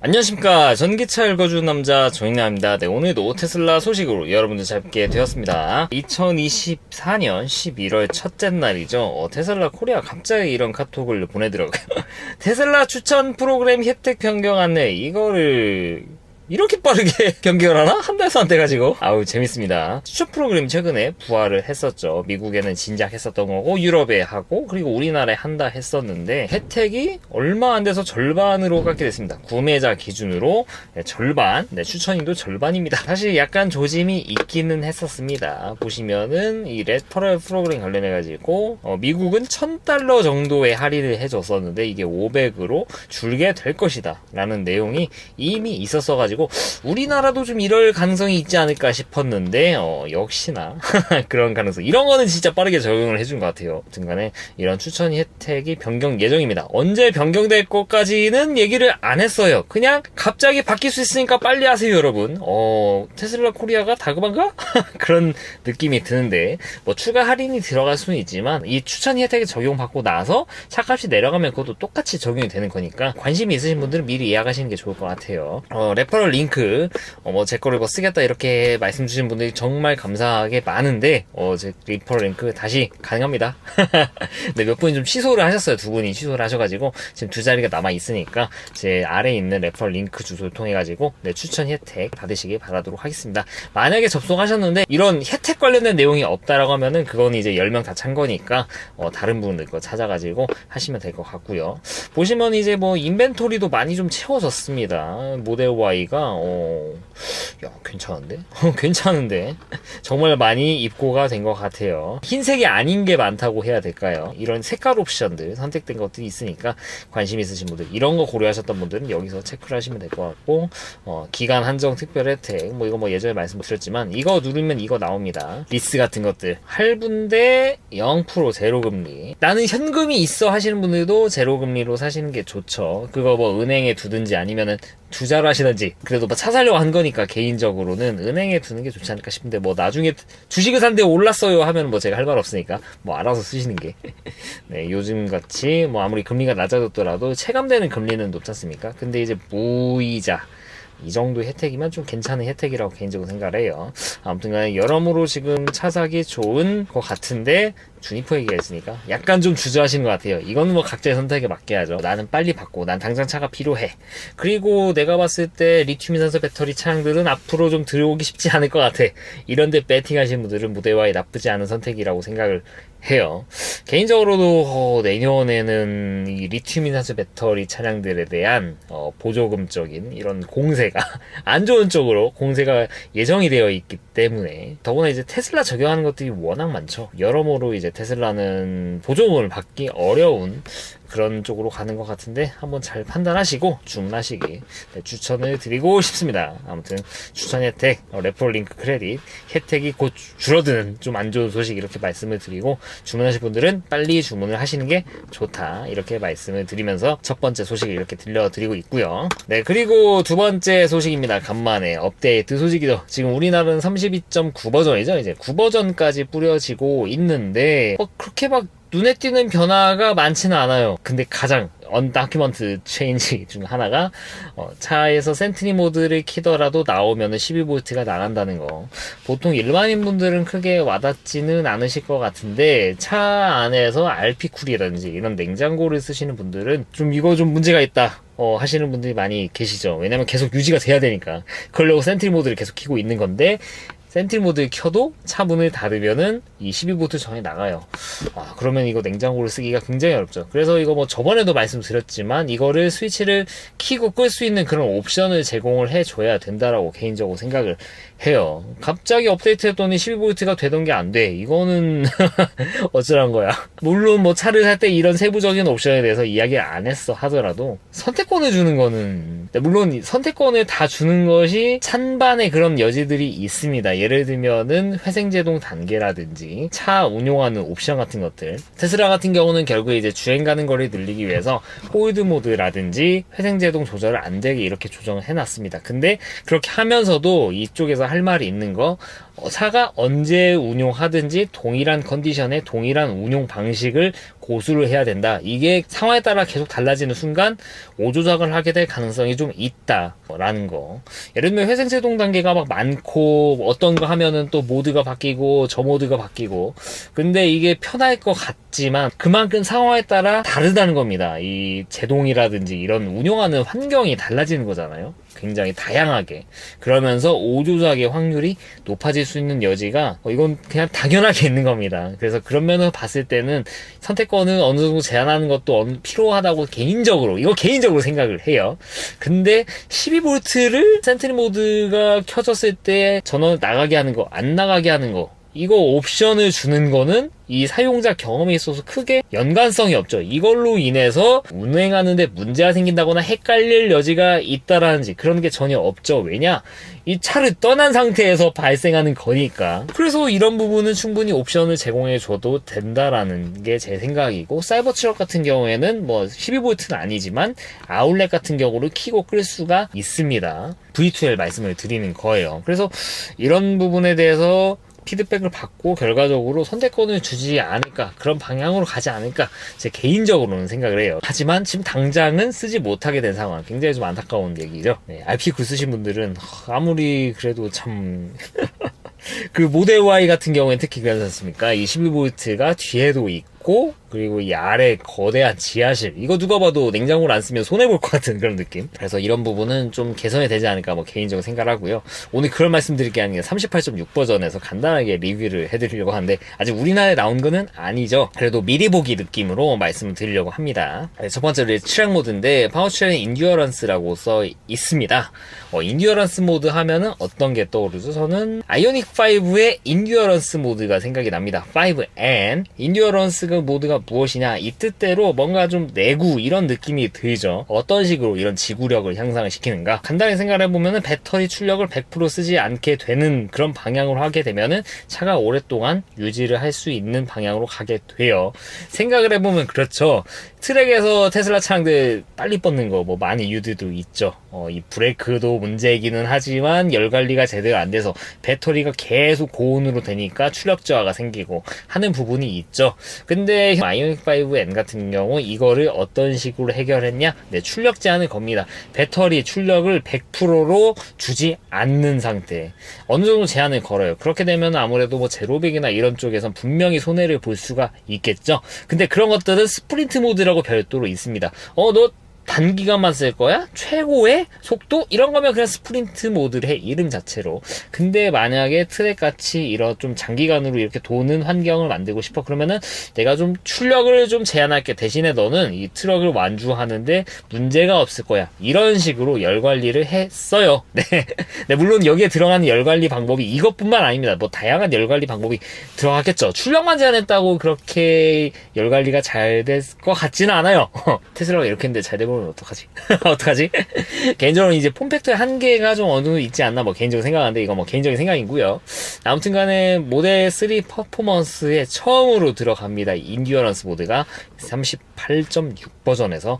안녕하십니까. 전기차 읽어주는 남자 정인남입니다. 네 오늘도 테슬라 소식으로 여러분들 잡게 되었습니다. 2024년 11월 첫째 날이죠. 어, 테슬라 코리아 갑자기 이런 카톡을 보내더라고요. 테슬라 추천 프로그램 혜택 변경 안내 이거를 이렇게 빠르게 변경을 하나? 한 달도 안 돼가지고. 아우, 재밌습니다. 추천 프로그램 최근에 부활을 했었죠. 미국에는 진작 했었던 거고, 유럽에 하고, 그리고 우리나라에 한다 했었는데, 혜택이 얼마 안 돼서 절반으로 깎게 됐습니다. 구매자 기준으로 네, 절반, 네, 추천인도 절반입니다. 사실 약간 조짐이 있기는 했었습니다. 보시면은, 이 레퍼럴 프로그램 관련해가지고, 어, 미국은 1000달러 정도의 할인을 해줬었는데, 이게 500으로 줄게 될 것이다. 라는 내용이 이미 있었어가지고, 우리나라도 좀 이럴 가능성이 있지 않을까 싶었는데, 어, 역시나 그런 가능성. 이런 거는 진짜 빠르게 적용을 해준 것 같아요. 등간에 이런 추천 혜택이 변경 예정입니다. 언제 변경될 것까지는 얘기를 안 했어요. 그냥 갑자기 바뀔 수 있으니까 빨리 하세요, 여러분. 어, 테슬라 코리아가 다급한가? 그런 느낌이 드는데, 뭐 추가 할인이 들어갈 수는 있지만, 이 추천 혜택이 적용받고 나서 차값이 내려가면 그것도 똑같이 적용이 되는 거니까, 관심이 있으신 분들은 미리 예약하시는 게 좋을 것 같아요. 어, 레퍼럴 링크, 어, 뭐, 제 거를 뭐 쓰겠다 이렇게 말씀 주신 분들이 정말 감사하게 많은데, 어, 제 레퍼럴 링크 다시 가능합니다. 네, 몇 분이 좀 취소를 하셨어요. 두 분이 취소를 하셔가지고, 지금 두 자리가 남아 있으니까, 제 아래에 있는 레퍼럴 링크 주소를 통해 가지고, 네, 추천 혜택 받으시길 바라도록 하겠습니다. 만약에 접속하셨는데, 이런 혜택 관련된 내용이 없다라고 하면은, 그건 이제 10명 다 찬 거니까, 어, 다른 분들 거 찾아가지고 하시면 될 것 같고요. 보시면 이제 뭐, 인벤토리도 많이 좀 채워졌습니다. 모델 Y가, 어, 야, 괜찮은데? 괜찮은데? 정말 많이 입고가 된 것 같아요. 흰색이 아닌 게 많다고 해야 될까요? 이런 색깔 옵션들 선택된 것들이 있으니까 관심 있으신 분들, 이런 거 고려하셨던 분들은 여기서 체크를 하시면 될 것 같고, 어, 기간 한정 특별 혜택, 뭐 이거 뭐 예전에 말씀드렸지만, 이거 누르면 이거 나옵니다. 리스 같은 것들. 할부인데 0% 제로금리. 나는 현금이 있어 하시는 분들도 제로금리로 사시는 게 좋죠. 그거 뭐 은행에 두든지 아니면은 투자를 하시든지 그래도 뭐차 사려고 한 거니까 개인적으로는 은행에 두는 게 좋지 않을까 싶은데 뭐 나중에 주식을 샀는데 올랐어요 하면 뭐 제가 할 말 없으니까 뭐 알아서 쓰시는 게 네, 요즘 같이 뭐 아무리 금리가 낮아졌더라도 체감되는 금리는 높지 않습니까? 근데 이제 무이자 이 정도 혜택이면 좀 괜찮은 혜택이라고 개인적으로 생각을 해요. 아무튼 간에 여러모로 지금 차 사기 좋은 것 같은데 주니퍼 얘기했으니까 약간 좀 주저하시는 것 같아요. 이건 뭐 각자의 선택에 하죠. 나는 빨리 받고 난 당장 차가 필요해. 그리고 내가 봤을 때 리튬 이산소 배터리 차량들은 앞으로 좀 들어오기 쉽지 않을 것 같아. 이런데 배팅 하시는 분들은 무대와의 나쁘지 않은 선택이라고 생각을 해요. 개인적으로도 어, 내년에는 이 리튬 이산소 배터리 차량들에 대한 어, 보조금적인 이런 공세가 안 좋은 쪽으로 공세가 예정이 되어 있기 때문에 더구나 이제 테슬라 적용하는 것들이 워낙 많죠. 여러모로 이제 테슬라는 보조금을 받기 어려운 그런 쪽으로 가는 것 같은데 한번 잘 판단하시고 주문하시기 네, 추천을 드리고 싶습니다. 아무튼 추천 혜택, 어, 레퍼럴 링크 크레딧 혜택이 곧 줄어드는 좀 안 좋은 소식 이렇게 말씀을 드리고 주문하실 분들은 빨리 주문을 하시는 게 좋다 이렇게 말씀을 드리면서 첫 번째 소식을 이렇게 들려드리고 있고요. 네 그리고 두 번째 소식입니다. 간만에 업데이트 소식이죠. 지금 우리나라는 32.9 버전이죠. 이제 9 버전까지 뿌려지고 있는데 어, 그렇게 막 눈에 띄는 변화가 많지는 않아요. 근데 가장 언다큐먼트 체인지 중 하나가 어, 차에서 센트리 모드를 키더라도 나오면 12V가 나간다는 거. 보통 일반인 분들은 크게 와닿지는 않으실 것 같은데 차 안에서 RP쿨이라든지 이런 냉장고를 쓰시는 분들은 좀 이거 좀 문제가 있다. 어, 하시는 분들이 많이 계시죠. 왜냐면 계속 유지가 돼야 되니까. 그러려고 센트리 모드를 계속 키고 있는 건데 센트리 모드를 켜도 차 문을 닫으면은 이 12V 전에 나가요. 아, 그러면 이거 냉장고를 쓰기가 굉장히 어렵죠. 그래서 이거 뭐 저번에도 말씀드렸지만 이거를 스위치를 키고 끌 수 있는 그런 옵션을 제공을 해줘야 된다라고 개인적으로 생각을 해요. 갑자기 업데이트 했더니 12V가 되던 게 안 돼. 이거는 어쩌란 거야. 물론 뭐 차를 살 때 이런 세부적인 옵션에 대해서 이야기 안 했어 하더라도 선택권을 주는 거는 물론 선택권을 다 주는 것이 찬반의 그런 여지들이 있습니다. 예를 들면은 회생제동 단계라든지 차 운용하는 옵션 같은 것들. 테슬라 같은 경우는 결국 이제 주행 가는 거리를 늘리기 위해서 홀드 모드라든지 회생제동 조절을 안 되게 이렇게 조정을 해놨습니다. 근데 그렇게 하면서도 이쪽에서 할 말이 있는 거 어, 차가 언제 운용하든지 동일한 컨디션에 동일한 운용 방식을 고수를 해야 된다. 이게 상황에 따라 계속 달라지는 순간 오조작을 하게 될 가능성이 좀 있다라는 거. 예를 들면 회생제동 단계가 막 많고 어떤 거 하면은 또 모드가 바뀌고 저 모드가 바뀌고 근데 이게 편할 것 같지만 그만큼 상황에 따라 다르다는 겁니다. 이 제동이라든지 이런 운영하는 환경이 달라지는 거잖아요. 굉장히 다양하게 그러면서 오조작의 확률이 높아질 수 있는 여지가 어, 이건 그냥 당연하게 있는 겁니다. 그래서 그런 면을 봤을 때는 선택권을 어느 정도 제한하는 것도 필요하다고 개인적으로 이거 개인적으로 생각을 해요. 근데 12V를 센트리 모드가 켜졌을 때 전원 나가게 하는 거, 안 나가게 하는 거 이거 옵션을 주는 거는 이 사용자 경험에 있어서 크게 연관성이 없죠. 이걸로 인해서 운행하는데 문제가 생긴다거나 헷갈릴 여지가 있다라는지 그런 게 전혀 없죠. 왜냐? 이 차를 떠난 상태에서 발생하는 거니까. 그래서 이런 부분은 충분히 옵션을 제공해 줘도 된다라는 게 제 생각이고 사이버 트럭 같은 경우에는 뭐 12V는 아니지만 아울렛 같은 경우를 키고 끌 수가 있습니다. V2L 말씀을 드리는 거예요. 그래서 이런 부분에 대해서 피드백을 받고 결과적으로 선택권을 주지 않을까 그런 방향으로 가지 않을까 제 개인적으로는 생각을 해요. 하지만 지금 당장은 쓰지 못하게 된 상황. 굉장히 좀 안타까운 얘기죠. 네, RP9 쓰신 분들은 허, 아무리 그래도 참 그 모델 Y 같은 경우에는 특히 그렇지 않습니까? 이 12V가 뒤에도 있고, 그리고 이 아래 거대한 지하실. 이거 누가 봐도 냉장고를 안 쓰면 손해 볼 것 같은 그런 느낌. 그래서 이런 부분은 좀 개선이 되지 않을까 뭐 개인적으로 생각을 하고요. 오늘 그런 말씀 드릴 게 아니라 38.6 버전에서 간단하게 리뷰를 해드리려고 하는데, 아직 우리나라에 나온 거는 아니죠. 그래도 미리 보기 느낌으로 말씀을 드리려고 합니다. 네, 첫 번째로 트랙 모드인데, 파워트레인 인듀어런스라고 써 있습니다. 어, 인듀어런스 모드 하면은 어떤 게 떠오르죠? 저는 아이오닉 5의 인듀어런스 모드가 생각이 납니다. 5N. 인듀어런스 그 모드가 무엇이냐? 이 뜻대로 뭔가 좀 내구 이런 느낌이 들죠. 어떤 식으로 이런 지구력을 향상을 시키는가? 간단히 생각을 해보면은 배터리 출력을 100% 쓰지 않게 되는 그런 방향으로 하게 되면은 차가 오랫동안 유지를 할 수 있는 방향으로 가게 돼요. 생각을 해보면 그렇죠. 트랙에서 테슬라 차량들 빨리 뻗는 거 뭐 많이 이유들도 있죠. 어, 이 브레이크도 문제이기는 하지만 열 관리가 제대로 안 돼서 배터리가 계속 고온으로 되니까 출력 저하가 생기고 하는 부분이 있죠. 근데 아이오닉 5N 같은 경우 이거를 어떤 식으로 해결했냐? 네, 출력 제한을 겁니다. 배터리 출력을 100%로 주지 않는 상태. 어느 정도 제한을 걸어요. 그렇게 되면 아무래도 뭐 제로백이나 이런 쪽에선 분명히 손해를 볼 수가 있겠죠. 근데 그런 것들은 스프린트 모드라고 별도로 있습니다. 어, 너 단기간만 쓸 거야? 최고의 속도? 이런 거면 그냥 스프린트 모드를 해, 이름 자체로. 근데 만약에 트랙 같이 이런 좀 장기간으로 이렇게 도는 환경을 만들고 싶어. 그러면은 내가 좀 출력을 좀 제한할게. 대신에 너는 이 트럭을 완주하는데 문제가 없을 거야. 이런 식으로 열 관리를 했어요. 네. 네, 물론 여기에 들어가는 열 관리 방법이 이것뿐만 아닙니다. 뭐 다양한 열 관리 방법이 들어갔겠죠. 출력만 제한했다고 그렇게 열 관리가 잘 될 것 같지는 않아요. 테슬라가 이렇게 했는데 잘 되면 어떡하지? 어떡하지? 개인적으로 이제 폼팩터의 한계가 좀 어느 정도 있지 않나 뭐 개인적으로 생각하는데 이거 뭐 개인적인 생각이고요. 아무튼 간에 모델 3 퍼포먼스에 처음으로 들어갑니다. 인듀어런스 모드가 38.6 버전에서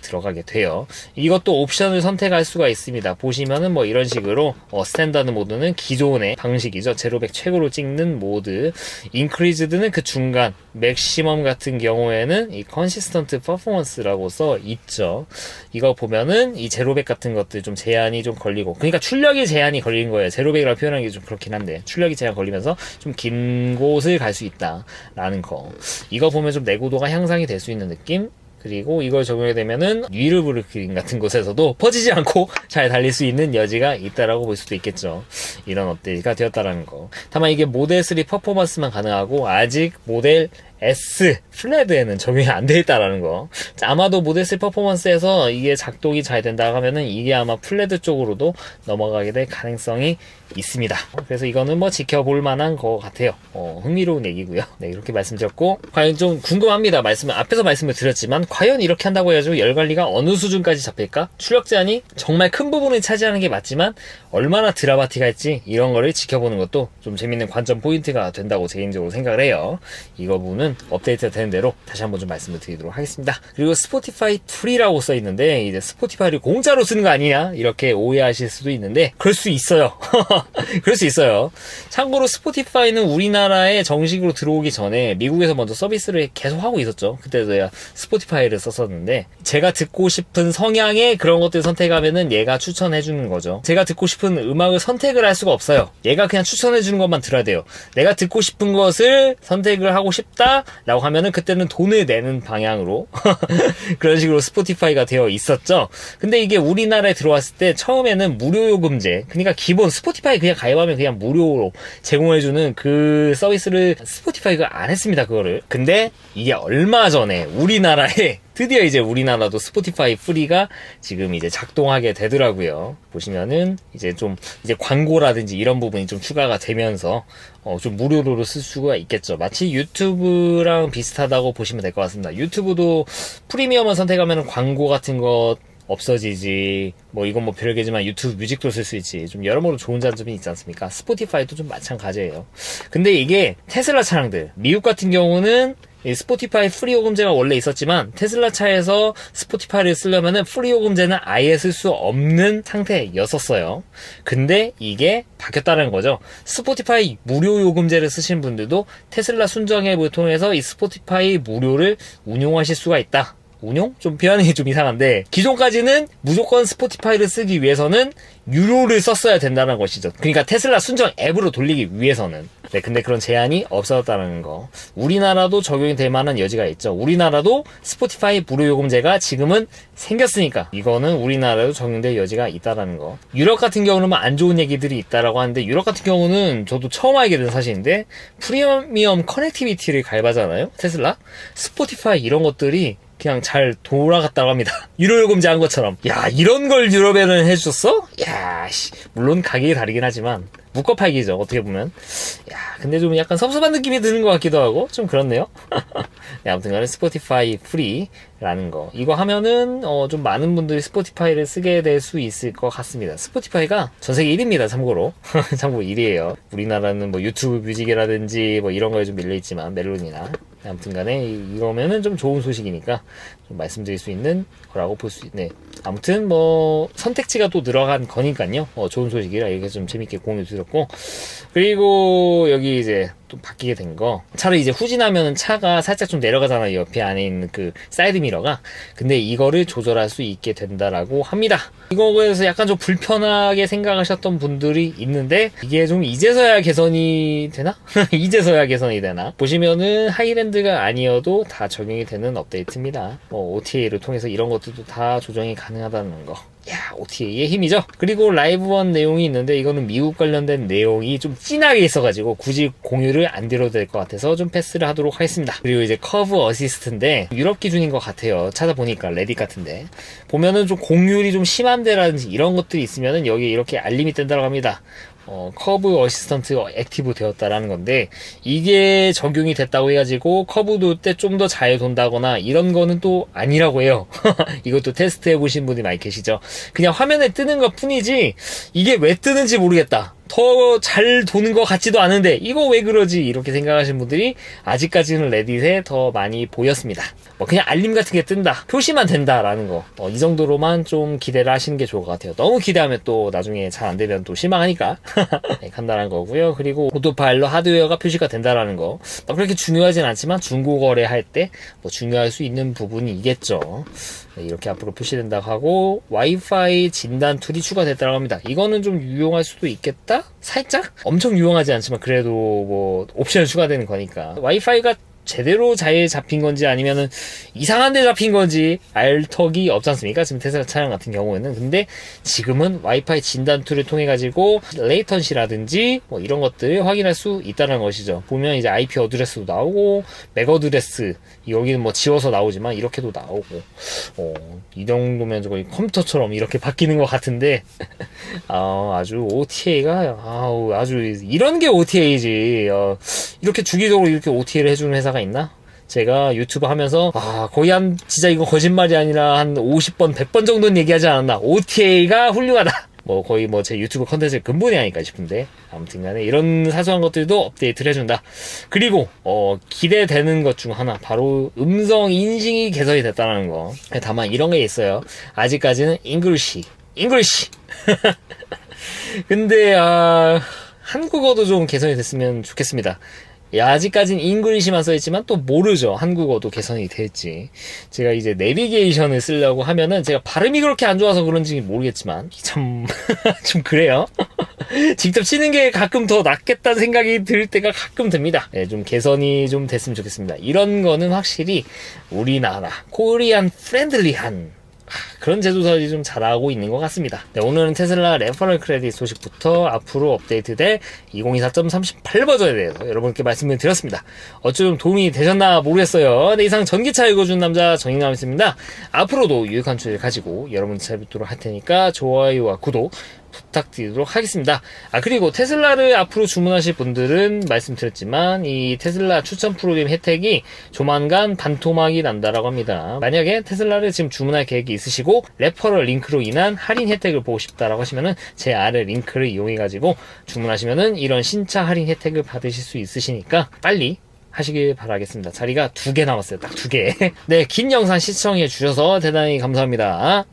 들어가게 돼요. 이것도 옵션을 선택할 수가 있습니다. 보시면은 뭐 이런 식으로 어, 스탠다드 모드는 기존의 방식이죠. 제로백 최고로 찍는 모드. 인크리즈드는 그 중간. 맥시멈 같은 경우에는 이 컨시스턴트 퍼포먼스라고 써 있죠. 이거 보면은 이 제로백 같은 것들 좀 제한이 좀 걸리고 그러니까 출력이 제한이 걸린 거예요. 제로백이라고 표현하는 게 좀 그렇긴 한데 출력이 제한 걸리면서 좀 긴 곳을 갈 수 있다라는 거. 이거 보면 좀 내구도가 향상이 될 수 있는 느낌. 그리고 이걸 적용하게 되면은 뉴르브르크링 같은 곳에서도 퍼지지 않고 잘 달릴 수 있는 여지가 있다라고 볼 수도 있겠죠. 이런 업데이트가 되었다라는 거. 다만 이게 모델 3 퍼포먼스만 가능하고 아직 모델 S 플레드에는 적용이 안 돼 있다라는 거. 자, 아마도 모델 3 퍼포먼스에서 이게 작동이 잘 된다 하면은 이게 아마 플레드 쪽으로도 넘어가게 될 가능성이 있습니다. 그래서 이거는 뭐 지켜볼 만한 것 같아요. 어, 흥미로운 얘기고요. 네, 이렇게 말씀드렸고 과연 좀 궁금합니다. 말씀을 앞에서 말씀을 드렸지만 과연 이렇게 한다고 해가지고 열 관리가 어느 수준까지 잡힐까? 출력 제한이 정말 큰 부분을 차지하는 게 맞지만 얼마나 드라마틱 할지 이런 거를 지켜보는 것도 좀 재밌는 관점 포인트가 된다고 개인적으로 생각을 해요. 이거 부분은 되면은 업데이트가 되는 대로 다시 한번 좀 말씀을 드리도록 하겠습니다. 그리고 스포티파이 프리라고 써 있는데 이제 스포티파이를 공짜로 쓰는 거 아니냐 이렇게 오해하실 수도 있는데 그럴 수 있어요. 그럴 수 있어요. 참고로 스포티파이는 우리나라에 정식으로 들어오기 전에 미국에서 먼저 서비스를 계속 하고 있었죠. 그때도 야 스포티파이를 썼었는데 제가 듣고 싶은 성향의 그런 것들 선택하면은 얘가 추천해 주는 거죠. 제가 듣고 싶은 음악을 선택을 할 수가 없어요. 얘가 그냥 추천해 주는 것만 들어야 돼요. 내가 듣고 싶은 것을 선택을 하고 싶다 라고 하면은 그때는 돈을 내는 방향으로 그런 식으로 스포티파이가 되어 있었죠. 근데 이게 우리나라에 들어왔을 때 처음에는 무료 요금제, 그러니까 기본 스포티파이 그냥 가입하면 그냥 무료로 제공해주는 그 서비스를 스포티파이가 안 했습니다. 그거를. 근데 이게 얼마 전에 우리나라에 드디어 이제 우리나라도 스포티파이 프리가 지금 이제 작동하게 되더라고요. 보시면은 이제 좀 이제 광고라든지 이런 부분이 좀 추가가 되면서 어 좀 무료로 쓸 수가 있겠죠. 마치 유튜브랑 비슷하다고 보시면 될 것 같습니다. 유튜브도 프리미엄을 선택하면 광고 같은 것 없어지지 뭐 이건 뭐 별개지만 유튜브 뮤직도 쓸 수 있지 좀 여러모로 좋은 장점이 있지 않습니까 스포티파이도 좀 마찬가지예요 근데 이게 테슬라 차량들 미국 같은 경우는 이 스포티파이 프리 요금제가 원래 있었지만 테슬라 차에서 스포티파이를 쓰려면은 프리 요금제는 아예 쓸 수 없는 상태였었어요. 근데 이게 바뀌었다는 거죠. 스포티파이 무료 요금제를 쓰신 분들도 테슬라 순정 앱을 통해서 이 스포티파이 무료를 운용하실 수가 있다. 운용? 좀 표현이 좀 이상한데 기존까지는 무조건 스포티파이를 쓰기 위해서는 유료를 썼어야 된다는 것이죠. 그러니까 테슬라 순정 앱으로 돌리기 위해서는. 네, 근데 그런 제한이 없어졌다는 거. 우리나라도 적용이 될 만한 여지가 있죠. 우리나라도 스포티파이 무료 요금제가 지금은 생겼으니까 이거는 우리나라도 적용될 여지가 있다라는 거. 유럽 같은 경우는 뭐안 좋은 얘기들이 있다라고 하는데 유럽 같은 경우는 저도 처음 알게 된 사실인데 프리미엄 커넥티비티를 가입하잖아요. 테슬라. 스포티파이 이런 것들이 그냥 잘 돌아갔다고 합니다. 유료 요금제 한 것처럼. 야, 이런 걸 유럽에는 해줬어? 야, 씨. 물론 가격이 다르긴 하지만. 묶어 팔기죠, 어떻게 보면. 야, 근데 좀 약간 섭섭한 느낌이 드는 것 같기도 하고, 좀 그렇네요. 네, 아무튼 간에 스포티파이 프리라는 거. 이거 하면은, 어, 좀 많은 분들이 스포티파이를 쓰게 될 수 있을 것 같습니다. 스포티파이가 전 세계 1위입니다, 참고로. 참고로 1위에요. 우리나라는 뭐 유튜브 뮤직이라든지 뭐 이런 거에 좀 밀려있지만, 멜론이나. 아무튼 간에 이거면은 좀 좋은 소식이니까 좀 말씀드릴 수 있는 거라고 볼 수 있네. 아무튼 뭐 선택지가 또 늘어간 거니까요. 어, 좋은 소식이라 이렇게 좀 재밌게 공유 드렸고 그리고 여기 이제 또 바뀌게 된 거. 차를 이제 후진하면은 차가 살짝 좀 내려가잖아요. 옆에 안에 있는 그 사이드 미러가. 근데 이거를 조절할 수 있게 된다라고 합니다. 이거에서 약간 좀 불편하게 생각하셨던 분들이 있는데 이게 좀 이제서야 개선이 되나? 이제서야 개선이 되나? 보시면은 하이랜드 가 아니어도 다 적용이 되는 업데이트입니다. 뭐 OTA를 통해서 이런 것들도 다 조정이 가능하다는 거. 야, OTA의 힘이죠. 그리고 라이브원 내용이 있는데 이거는 미국 관련된 내용이 좀 진하게 있어가지고 굳이 공유를 안 드려도 될 것 같아서 좀 패스를 하도록 하겠습니다. 그리고 이제 커브 어시스트인데 유럽 기준인 것 같아요. 찾아보니까 레딧 같은데 보면은 좀 공률이 좀 심한데라든지 이런 것들이 있으면은 여기 이렇게 알림이 뜬다고 합니다. 어, 커브 어시스턴트 액티브 되었다라는 건데 이게 적용이 됐다고 해가지고 커브도 때좀 더 잘 돈다거나 이런 거는 또 아니라고 해요. 이것도 테스트 해보신 분이 많이 계시죠. 그냥 화면에 뜨는 것 뿐이지 이게 왜 뜨는지 모르겠다. 더 잘 도는 것 같지도 않은데 이거 왜 그러지 이렇게 생각하시는 분들이 아직까지는 레딧에 더 많이 보였습니다. 뭐 그냥 알림 같은 게 뜬다 표시만 된다라는 거 이 정도로만 좀 기대를 하시는 게 좋을 것 같아요. 너무 기대하면 또 나중에 잘 안 되면 또 실망하니까 네, 간단한 거고요. 그리고 오토 파일로 하드웨어가 표시가 된다라는 거뭐 그렇게 중요하진 않지만 중고 거래할 때 뭐 중요할 수 있는 부분이겠죠. 네, 이렇게 앞으로 표시된다고 하고 와이파이 진단 툴이 추가됐다고 합니다. 이거는 좀 유용할 수도 있겠다? 살짝? 엄청 유용하지 않지만 그래도 뭐 옵션 추가되는 거니까 와이파이가 제대로 잘 잡힌 건지 아니면은 이상한 데 잡힌 건지 알 턱이 없지 않습니까? 지금 테슬라 차량 같은 경우에는. 근데 지금은 와이파이 진단 툴을 통해 가지고 레이턴시라든지 뭐 이런 것들을 확인할 수 있다는 것이죠. 보면 이제 IP 어드레스도 나오고 맥 어드레스 여기는 뭐 지워서 나오지만 이렇게도 나오고 어, 이 정도면 거의 컴퓨터처럼 이렇게 바뀌는 것 같은데 아, 아주 OTA가 아우 아주 이런 게 OTA지 어, 이렇게 주기적으로 이렇게 OTA를 해주는 회사가 있나? 제가 유튜브 하면서 아 거의 한 진짜 이거 거짓말이 아니라 한 50번 100번 정도는 얘기하지 않았나 OTA가 훌륭하다 뭐 거의 뭐 제 유튜브 컨텐츠의 근본이 아닐까 싶은데 아무튼 간에 이런 사소한 것들도 업데이트를 해준다. 그리고 어, 기대되는 것 중 하나 바로 음성 인식이 개선이 됐다는 거. 다만 이런 게 있어요. 아직까지는 잉글리시, 잉글리시. 근데 아 한국어도 좀 개선이 됐으면 좋겠습니다. 야, 아직까진 잉글리시만 써있지만 또 모르죠. 한국어도 개선이 될지. 제가 이제 내비게이션을 쓰려고 하면은 제가 발음이 그렇게 안 좋아서 그런지 모르겠지만 참, 좀 그래요. 직접 치는 게 가끔 더 낫겠다는 생각이 들 때가 가끔 듭니다. 네, 좀 개선이 좀 됐으면 좋겠습니다. 이런 거는 확실히 우리나라, 코리안 프렌들리한 그런 제조사들이 좀 잘하고 있는 것 같습니다. 네, 오늘은 테슬라 레퍼럴 크레딧 소식부터 앞으로 업데이트될 2024.38 버전에 대해서 여러분께 말씀을 드렸습니다. 어쩌면 도움이 되셨나 모르겠어요. 네, 이상 전기차 읽어준 남자 정인남이었습니다. 앞으로도 유익한 주제를 가지고 여러분 찾아뵙도록 할 테니까 좋아요와 구독 부탁드리도록 하겠습니다. 아, 그리고 테슬라를 앞으로 주문하실 분들은 말씀드렸지만, 이 테슬라 추천 프로그램 혜택이 조만간 반토막이 난다라고 합니다. 만약에 테슬라를 지금 주문할 계획이 있으시 고, 레퍼럴 링크로 인한 할인 혜택을 보고 싶다라고 하시면은, 제 아래 링크를 이용해 가지고 주문하시면은 이런 신차 할인 혜택을 받으실 수 있으시니까, 빨리 하시길 바라겠습니다. 자리가 두 개 남았어요. 딱 두 개. 네, 긴 영상 시청해 주셔서 대단히 감사합니다.